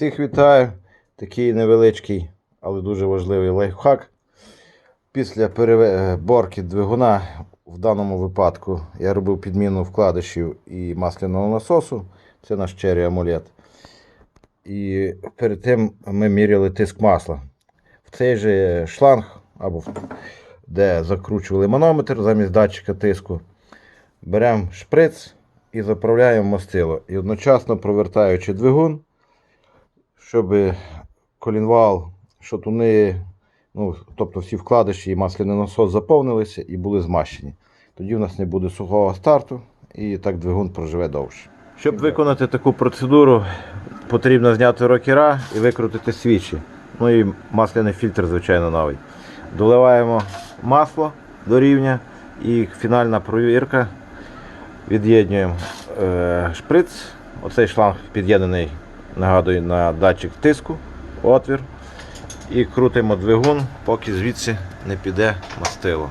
Всіх вітаю. Такий невеличкий, але дуже важливий лайфхак. Після переборки двигуна, в даному випадку, я робив підміну вкладишів і масляного насосу. Це наш черрі амулет. І перед тим ми міряли тиск масла. В цей же шланг, або де закручували манометр замість датчика тиску, беремо шприц і заправляємо мастило. І одночасно провертаючи двигун, щоб колінвал, шатуни, ну, тобто всі вкладиші і масляний насос заповнилися і були змащені. Тоді у нас не буде сухого старту і так двигун проживе довше. Щоб виконати таку процедуру, потрібно зняти рокера і викрутити свічі. Ну і масляний фільтр, звичайно, новий. Доливаємо масло до рівня і фінальна провірка. Від'єднуємо е, шприц. Оцей шланг під'єднаний, нагадую, на датчик тиску, отвір. І крутимо двигун, поки звідси не піде мастило.